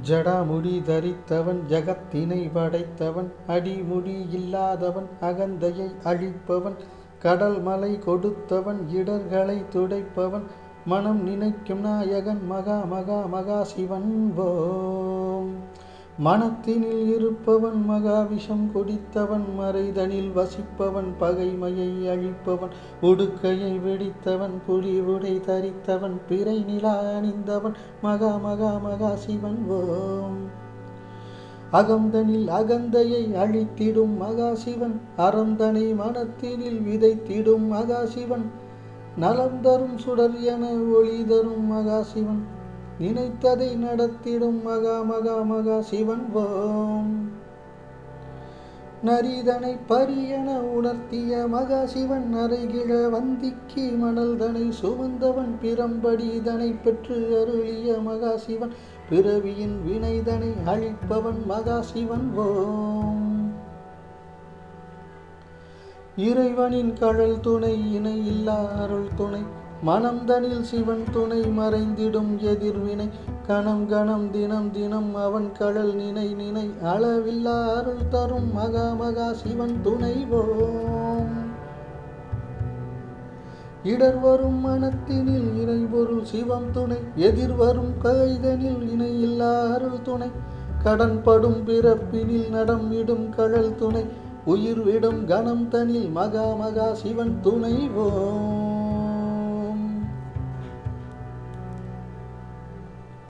ஜடாமுடி தரித்தவன் ஜகத்தினை படைத்தவன் அடிமுடி இல்லாதவன் அகந்தையை அழிப்பவன் கடல் மலை கொடுத்தவன் இடர்களை துடைப்பவன் மனம் நினைக்கும் நாயகன் மகா மகா மகா சிவன் போ மனத்தினில் இருப்பவன் மகாவிஷம் குடித்தவன் மறைதனில் வசிப்பவன் பகைமையை அழிப்பவன் உடுக்கையை வெடித்தவன் புலி உடை தரித்தவன் பிறை நிலா அணிந்தவன் மகா மகா மகா சிவன் ஓம். அகந்தனில் அகந்தையை அழித்திடும் மகாசிவன் அறந்தனை மனத்தினில் விதைத்திடும் மகாசிவன் நலம் தரும் சுடர் என ஒளி தரும் மகாசிவன் நினைத்ததை நடத்திடும் மகா மகா மகா சிவன் ஓம் நரிதனை பரியன உணர்த்திய மகாசிவன் அருகிழ வந்திக்கு மணல்தனை சுமந்தவன் பிறம்படி இதனை பெற்று அருளிய மகாசிவன் பிறவியின் வினைதனை அழிப்பவன் மகாசிவன் ஓம் இறைவனின் கழல் துணை இணை இல்லா அருள் துணை மனம்தனில் சிவன் துணை மறைந்திடும் எதிர்வினை. கணம் கணம் தினம் தினம் அவன் கடல் நினை நினை. அளவில்லா அருள் தரும் மகா மகா சிவன் துணை ஓம் இடர் வரும் மனத்தினில் இறைபொருள் சிவம் துணை. எதிர் வரும் கைதனில் இணையில்லா அருள் துணை. கடன் படும் பிறப்பினில் நடம் இடும் கழல் துணை. உயிர் விடும் கணம் தனில் மகா மகா சிவன் துணை ஓம்